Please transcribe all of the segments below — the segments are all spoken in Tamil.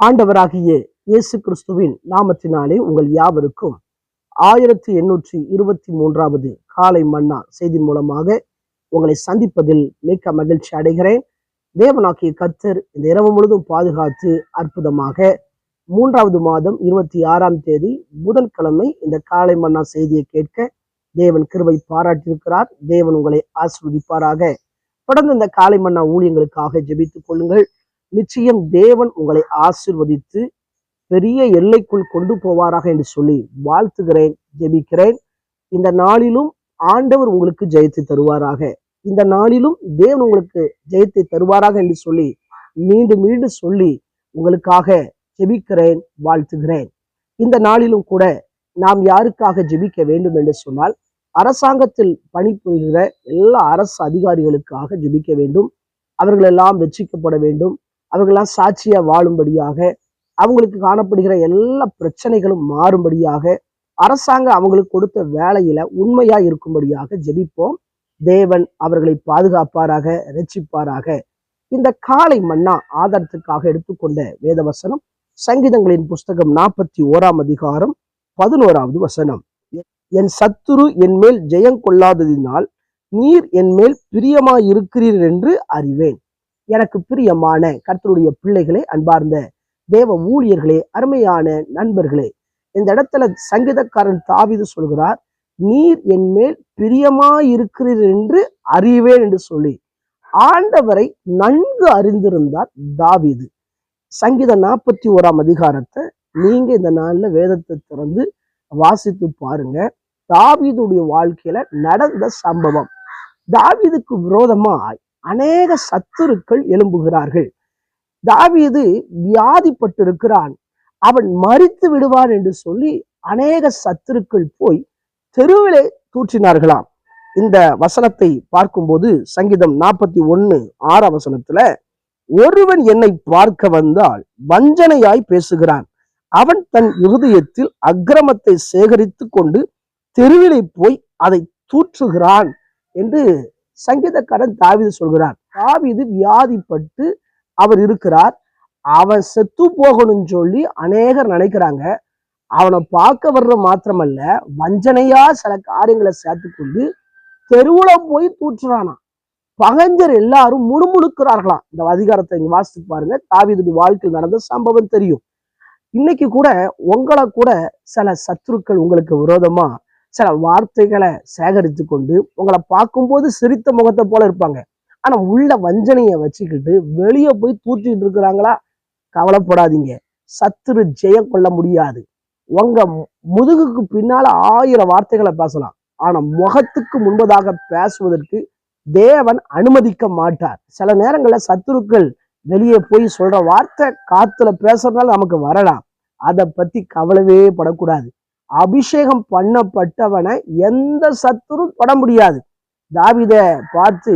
ஆண்டவராகிய இயேசு கிறிஸ்துவின் நாமத்தினாலே உங்கள் யாவருக்கும் ஆயிரத்தி எண்ணூற்றி இருபத்தி மூன்றாவது காலை மன்னா செய்தி மூலமாக உங்களை சந்திப்பதில் மிக்க மகிழ்ச்சி அடைகிறேன். தேவனாக்கிய கத்தர் இந்த இரவு முழுதும் பாதுகாத்து அற்புதமாக மூன்றாவது மாதம் இருபத்தி ஆறாம் தேதி புதன்கிழமை இந்த காலை மன்னா செய்தியை கேட்க தேவன் கிருவை பாராட்டியிருக்கிறார். தேவன் உங்களை ஆஸ்வதிப்பாராக தொடர்ந்து இந்த காலை மன்னா ஊழியங்களுக்காக ஜெபித்துக் கொள்ளுங்கள். நிச்சயம் தேவன் உங்களை ஆசிர்வதித்து பெரிய எல்லைக்குள் கொண்டு போவாராக என்று சொல்லி வாழ்த்துகிறேன் ஜெபிக்கிறேன். இந்த நாளிலும் ஆண்டவர் உங்களுக்கு ஜெயத்தை தருவாராக. இந்த நாளிலும் தேவன் உங்களுக்கு ஜெயத்தை தருவாராக என்று சொல்லி மீண்டும் மீண்டும் சொல்லி உங்களுக்காக ஜெபிக்கிறேன் வாழ்த்துகிறேன். இந்த நாளிலும் கூட நாம் யாருக்காக ஜெபிக்க வேண்டும் என்று சொன்னால் அரசாங்கத்தில் பணிபுரிகிற எல்லா அரசு அதிகாரிகளுக்காக ஜெபிக்க வேண்டும். அவர்களெல்லாம் வெற்றிக்கப்பட வேண்டும். அவர்களெல்லாம் சாட்சியாக வாழும்படியாக அவங்களுக்கு காணப்படுகிற எல்லா பிரச்சனைகளும் மாறும்படியாக அரசாங்கம் அவங்களுக்கு கொடுத்த வேலையில உண்மையா இருக்கும்படியாக ஜெபிப்போம். தேவன் அவர்களை பாதுகாப்பாராக ரட்சிப்பாராக. இந்த காலை மன்னா ஆதாரத்துக்காக எடுத்துக்கொண்ட வேதவசனம் சங்கீதங்களின் புஸ்தகம் நாற்பத்தி ஓராம் அதிகாரம் பதினோராவது வசனம். என் சத்துரு என் மேல் ஜெயம் கொள்ளாததினால் நீர் என் மேல் பிரியமாயிருக்கிறீர் என்று அறிவேன். எனக்கு பிரியமான கர்த்தருடைய பிள்ளைகளே அன்பார்ந்த தேவ ஊழியர்களே அருமையான நண்பர்களே இந்த இடத்துல சங்கீதக்காரன் தாவிது சொல்கிறார் நீர் என் மேல் பிரியமாயிருக்கிறீர் என்று அறிவேன் என்று சொல்லி ஆண்டவரை நன்கு அறிந்திருந்தார் தாவீது. சங்கீத நாற்பத்தி ஓராம் அதிகாரத்தை நீங்க இந்த நாள்ல வேதத்தை திறந்து வாசித்து பாருங்க. தாவீதுடைய வாழ்க்கையில நடந்த சம்பவம். தாவிதுக்கு விரோதமாய் அநேக சத்துருக்கள் எழும்புகிறார்கள். தாவீது வியாதிப்பட்டிருக்கிறான். அவன் மறித்து விடுவான் என்று சொல்லி அநேக சத்துருக்கள் போய் தெருவிலே தூற்றினார்களாம். இந்த வசனத்தை பார்க்கும்போது சங்கீதம் நாற்பத்தி ஒன்னு ஆறாம் வசனத்துல ஒருவன் என்னை பார்க்க வந்தால் வஞ்சனையாய் பேசுகிறான். அவன் தன் இருதயத்தில் அக்கிரமத்தை சேகரித்து கொண்டு தெருவிலே போய் அதை தூற்றுகிறான் என்று சங்கீதக்காரன் தாவீது சொல்கிறார் தாவீது வியாதிப்பட்டு அவர் இருக்கிறார் அவன் செத்து போகணும்னு சொல்லி அநேகர் நினைக்கிறாங்க. அவனை பார்க்க வர்ற மாத்திரமல்ல வஞ்சனையா சில காரியங்களை சேர்த்து கொண்டு தெருவுல போய் தூற்றுறானா பகஞ்சர் எல்லாரும் முணுமுணுக்கிறார்களாம். இந்த அதிகாரத்தை இங்க வாசித்து பாருங்க. தாவிதுடைய வாழ்க்கையில் நடந்த சம்பவம் தெரியும். இன்னைக்கு கூட உங்களை கூட சில சத்துருக்கள் உங்களுக்கு விரோதமா சில வார்த்தைகளை சேகரித்து கொண்டு உங்களை பார்க்கும்போது சிரித்த முகத்தை போல இருப்பாங்க. ஆனா உள்ள வஞ்சனையை வச்சுக்கிட்டு வெளியே போய் தூத்திட்டு இருக்கிறாங்களா? கவலைப்படாதீங்க. சத்துரு ஜெயம் கொள்ள முடியாது. உங்க முதுகுக்கு பின்னால ஆயிரம் வார்த்தைகளை பேசலாம். ஆனா முகத்துக்கு முன்பதாக பேசுவதற்கு தேவன் அனுமதிக்க மாட்டார். சில நேரங்களில் சத்துருக்கள் வெளியே போய் சொல்ற வார்த்தை காத்துல பேசுறதுனால நமக்கு வரலாம். அதை பத்தி கவலவே படக்கூடாது. அபிஷேகம் பண்ணப்பட்டவனை எந்த சத்துரும் தொட முடியாது. தாவித பார்த்து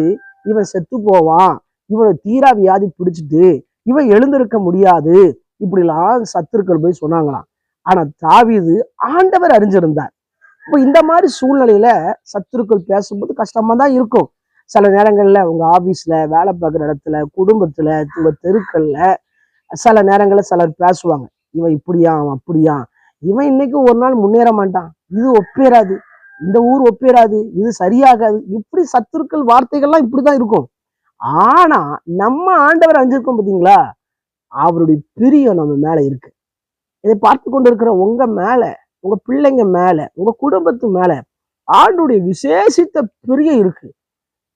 இவன் செத்து போவான். இவனை தீரா வியாதி பிடிச்சிட்டு இவன் எழுந்திருக்க முடியாது. இப்படிலாம் சத்துருக்கள் போய் சொன்னாங்களாம். ஆனா தாவிது ஆண்டவர் அறிஞ்சிருந்தார். இப்போ இந்த மாதிரி சூழ்நிலையில சத்துருக்கள் பேசும்போது கஷ்டமா தான் இருக்கும். சில நேரங்கள்ல உங்க ஆபீஸ்ல வேலை பார்க்குற இடத்துல குடும்பத்துல உங்க தெருக்கள்ல சில நேரங்கள்ல சிலர் பேசுவாங்க. இவன் இப்படியா அவன் அப்படியா இவன் இன்னைக்கு ஒரு நாள் முன்னேற மாட்டான். இது ஒப்பேறாது. இந்த ஊர் ஒப்பேறாது. இது சரியாகாது. இப்படி சத்துருக்கள் வார்த்தைகள்லாம் இப்படிதான் இருக்கும். ஆனா நம்ம ஆண்டவர் அஞ்சிருக்கோம் பார்த்தீங்களா? அவருடைய பிரியம் நம்ம மேல இருக்கு. இதை பார்த்து கொண்டு இருக்கிற உங்க மேல உங்க பிள்ளைங்க மேல உங்க குடும்பத்து மேல ஆண்டுடைய விசேஷித்த பிரியம் இருக்கு.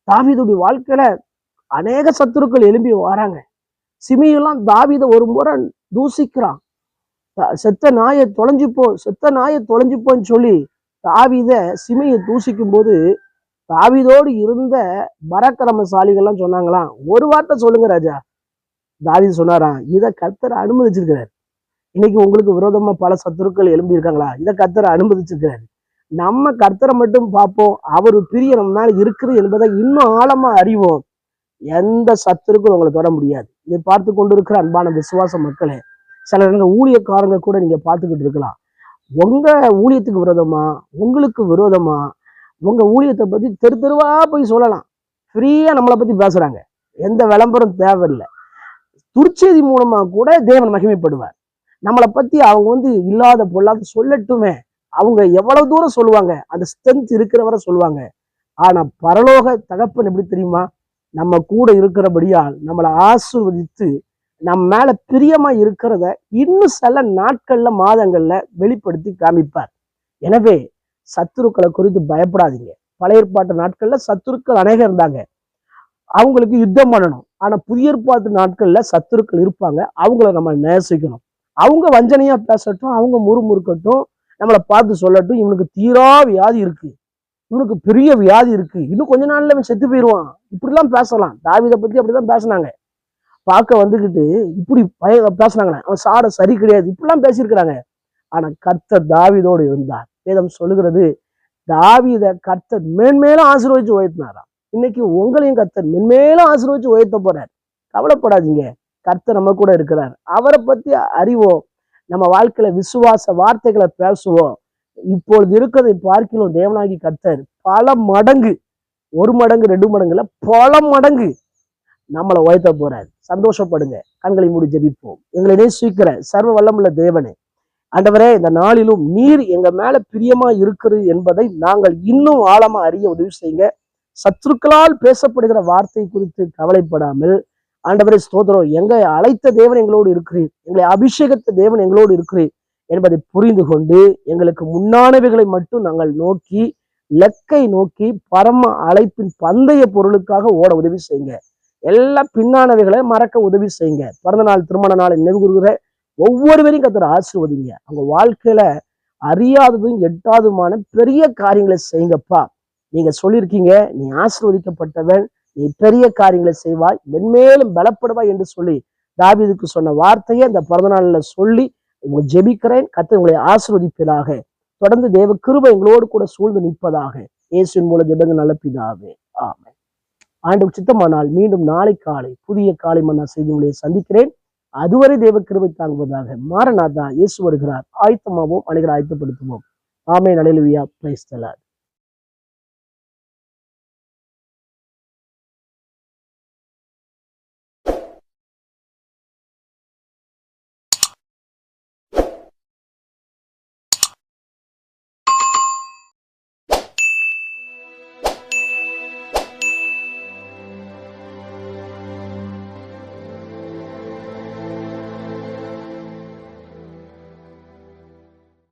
தாவிதுடைய வாழ்க்கையில அநேக சத்துருக்கள் எழும்பி வராங்க. சிமியெல்லாம் தாவீத ஒரு முறை தூசிக்கிறான். செத்த நாயை தொலைஞ்சிப்போம் செத்த நாயை தொலைஞ்சுப்போன்னு சொல்லி தாவித சிமையை தூசிக்கும் போது தாவிதோடு இருந்த பரக்கிரமசாலிகள்லாம் சொன்னாங்களாம் ஒரு வார்த்தை சொல்லுங்க ராஜா. தாவீது சொன்னாராம் இதை கர்த்தர் அனுமதிச்சிருக்கிறார். இன்னைக்கு உங்களுக்கு விரோதமா பல சத்துருக்கள் எழும்பி இருக்காங்களா இதை கர்த்தர் அனுமதிச்சிருக்கிறார். நம்ம கர்த்தரை மட்டும் பார்ப்போம். அவர் பிரிய நம்ம மேல இருக்குது என்பதை இன்னும் ஆழமா அறிவோம். எந்த சத்துருக்கும் உங்களை தொட முடியாது. இதை பார்த்து கொண்டு இருக்கிற அன்பான விசுவாச மக்களே சில நேரங்கள் ஊழியக்காரங்க கூட நீங்க பார்த்துக்கிட்டு இருக்கலாம். உங்க ஊழியத்துக்கு விரோதமா உங்களுக்கு விரோதமா உங்க ஊழியத்தை பத்தி தெரு தெருவா போய் சொல்லலாம். ஃப்ரீயா நம்மளை பத்தி பேசுறாங்க. எந்த விளம்பரம் தேவையில்லை. துர்ச்செய்தி மூலமா கூட தேவன் மகிமைப்படுவார். நம்மளை பத்தி அவங்க வந்து இல்லாத பொல்லாத சொல்லட்டுமே. அவங்க எவ்வளவு தூரம் சொல்லுவாங்க அந்த ஸ்ட்ரென்த் இருக்கிறவரை சொல்லுவாங்க. ஆனா பரலோக தகப்பன் எப்படி தெரியுமா? நம்ம கூட இருக்கிறபடியால் நம்மளை ஆசிர்வதித்து நம்ம மேல பிரியமா இருக்கிறத இன்னும் சில நாட்கள்ல மாதங்கள்ல வெளிப்படுத்தி காமிப்பார். எனவே சத்துருக்களை குறித்து பயப்படாதீங்க. பழைய ஏற்பாட்டு நாட்கள்ல சத்துருக்கள் அநேகம் இருந்தாங்க. அவங்களுக்கு யுத்தம் பண்ணணும். ஆனா புதிய ஏற்பாட்டு நாட்கள்ல சத்துருக்கள் இருப்பாங்க. அவங்கள நம்ம நேசிக்கணும். அவங்க வஞ்சனையா பேசட்டும் அவங்க முறுமுறுக்கட்டும் நம்மளை பார்த்து சொல்லட்டும். இவனுக்கு தீரா வியாதி இருக்கு. இவனுக்கு பெரிய வியாதி இருக்கு. இன்னும் கொஞ்ச நாள்ல இவன் செத்து போயிடுவான் இப்படிலாம் பேசலாம். தாவிதை பத்தி அப்படிதான் பேசினாங்க. பார்க்க வந்துக்கிட்டு இப்படி பய பேசுனாங்களே அவன் சாட சரி கிடையாது. இப்படிலாம் பேசியிருக்கிறாங்க. ஆனா கர்த்தர் தாவிதோடு இருந்தார். வேதம் சொல்லுகிறது தாவித கர்த்தர் மென்மேலும் ஆசீர்வதிச்சு உயர்த்தினாராம். இன்னைக்கு உங்களையும் கர்த்தர் மென்மேலும் ஆசீர்வதிச்சு உயர்த்த போறார். கவலைப்படாதீங்க. கர்த்தர் நம்ம கூட இருக்கிறார். அவரை பத்தி அறிவோம். நம்ம வாழ்க்கையில விசுவாச வார்த்தைகளை பேசுவோம். இப்பொழுது இருக்கிறதை பார்க்கிறோம் தேவனாகி கர்த்தர் பல மடங்கு ஒரு மடங்கு ரெண்டு மடங்குல பல மடங்கு நம்மளை உயர்த்த போறார். சந்தோஷப்படுங்க. கண்களை மூடி ஜபிப்போம். எங்களை நேசிக்கிற சர்வ வல்லமுள்ள தேவனே ஆண்டவரே இந்த நாளிலும் நீர் எங்க மேல பிரியமா இருக்கிறது என்பதை நாங்கள் இன்னும் ஆழமா அறிய உதவி செய்யுங்க. சத்துருக்களால் பேசப்படுகிற வார்த்தை குறித்து கவலைப்படாமல் ஆண்டவரே ஸ்தோத்திரம். எங்க அழைத்த தேவன் எங்களோடு இருக்கிறீர். எங்களை அபிஷேகத்த தேவன் எங்களோடு இருக்கிறீர் என்பதை புரிந்து கொண்டு எங்களுக்கு முன்னானவைகளை மட்டும் நாங்கள் நோக்கி லெக்கை நோக்கி பரம அழைப்பின் பந்தய பொருளுக்காக ஓட உதவி செய்யுங்க. எல்லா பின்னானவைகளை மறக்க உதவி செய்யுங்க. பிறந்த நாள் திருமண நாளை நினைவுகூறுகிற ஒவ்வொருவரையும் கத்துற ஆசீர்வதிங்க. அவங்க வாழ்க்கையில அறியாததும் எட்டாததுமான பெரிய காரியங்களை செய்யுங்கப்பா. நீங்க சொல்லியிருக்கீங்க நீ ஆசிர்வதிக்கப்பட்டவன் நீ பெரிய காரியங்களை செய்வாய் மென்மேலும் பலப்படுவாய் என்று சொல்லி தாவிதுக்கு சொன்ன வார்த்தையை அந்த பிறந்தநாளில் சொல்லி உங்க ஜெபிக்கிறேன். கத்தர் உங்களை ஆசிர்வதிப்பதாக தொடர்ந்து தேவ கிருபை எங்களோடு கூட சூழ்ந்து நிற்பதாக. இயேசுவின் மூலம் ஜெபங்க நல்ல பிதாவே. ஆமாம் ஆண்டு சித்தமானால் மீண்டும் நாளை காலை புதிய காலை மன்னா செய்தி உங்களை சந்திக்கிறேன். அதுவரை தேவ கிருபை தாங்குவதாக மாரநாதா இயேசு வருகிறார். ஆயத்தமாவோம் அனைவரை ஆயத்தப்படுத்துவோம். ஆமே நலைலுவியா பிரைஸ் தலார்